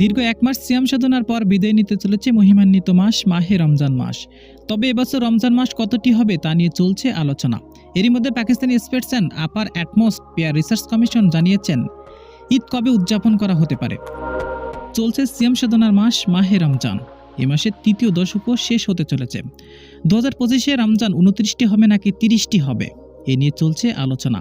দীর্ঘ এক মাস সিয়াম সাধনার পর বিদায় নিতে চলেছে মহিমান্বিত মাস, মাহে রমজান মাস। তবে এবছর রমজান মাস কতটি হবে তা নিয়ে চলছে আলোচনা। এরই মধ্যে Pakistani space and upper atmosphere research commission জানিয়েছেন, ঈদ কবে উদযাপন করা হতে পারে? চলছে সিয়াম সাধনার মাস, মাহে রমজান। এ মাসের তৃতীয় দশকও শেষ হতে চলেছে। দু হাজার পঁচিশে রমজান উনত্রিশটি হবে নাকি তিরিশটি হবে? এ নিয়ে চলছে আলোচনা।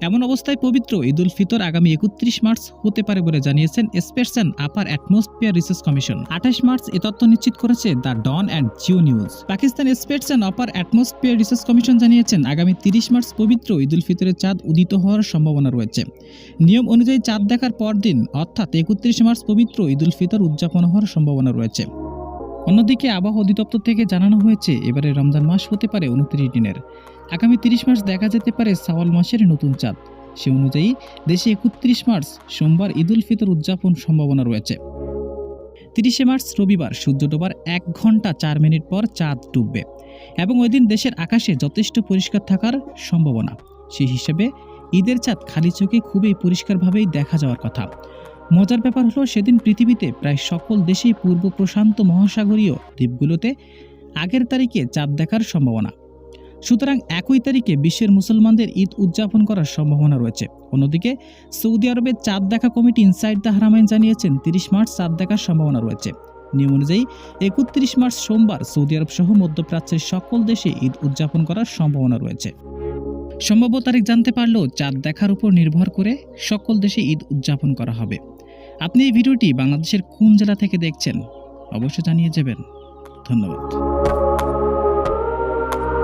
এমন অবস্থায় পবিত্র ঈদ উল ফিতর আগামী একত্রিশ মার্চ হতে পারে বলে জানিয়েছেন space and upper atmosphere research commission. আঠাশ মার্চ এ তথ্য নিশ্চিত করেছে the Dawn and Geo News. Pakistan space and upper atmosphere research commission জানিয়েছেন, আগামী তিরিশ মার্চ পবিত্র ঈদ উল ফিতরের চাঁদ উদিত হওয়ার সম্ভাবনা রয়েছে। নিয়ম অনুযায়ী চাঁদ দেখার পরদিন, অর্থাৎ একত্রিশ মার্চ পবিত্র ঈদ উল ফিতর উদযাপন হওয়ার সম্ভাবনা রয়েছে। অন্যদিকে আবহাওয়া অধিদপ্তর থেকে জানানো হয়েছে, এবারে রমজান মাস হতে পারে উনত্রিশ দিনের। আগামী তিরিশ মার্চ দেখা যেতে পারে সাওয়াল মাসের নতুন চাঁদ। সে অনুযায়ী দেশে একত্রিশ মার্চ, সোমবার ঈদ উল ফিতর উদযাপন সম্ভাবনা রয়েছে। তিরিশে মার্চ, রবিবার, সূর্য ডোবার এক ঘণ্টা চার মিনিট পর চাঁদ ডুববে এবং ওই দিন দেশের আকাশে যথেষ্ট পরিষ্কার থাকার সম্ভাবনা। সেই হিসেবে ঈদের চাঁদ খালি চোখে খুবই পরিষ্কারভাবেই দেখা যাওয়ার কথা। মজার ব্যাপার হলো সেদিন পৃথিবীতে প্রায় সকল দেশেই পূর্ব প্রশান্ত মহাসাগরীয় দ্বীপগুলোতে আগের তারিখে চাঁদ দেখার সম্ভাবনা। সুতরাং একই তারিখে বিশ্বের মুসলমানদের ঈদ উদযাপন করার সম্ভাবনা রয়েছে। অন্যদিকে, সৌদি আরবের চাঁদ দেখা কমিটি ইনসাইড দ্য হারামাইন জানিয়েছেন, তিরিশ মার্চ চাঁদ দেখার সম্ভাবনা রয়েছে। নিয়ম অনুযায়ী, একত্রিশ মার্চ সোমবার সৌদি আরব সহ মধ্যপ্রাচ্যের সকল দেশে ঈদ উদযাপন করার সম্ভাবনা রয়েছে। সম্ভাব্য তারিখ জানতে পারলেও চাঁদ দেখার উপর নির্ভর করে সকল দেশে ঈদ উদযাপন করা হবে। আপনি এই ভিডিওটি বাংলাদেশের কোন জেলা থেকে দেখছেন? অবশ্যই জানিয়ে যাবেন। ধন্যবাদ।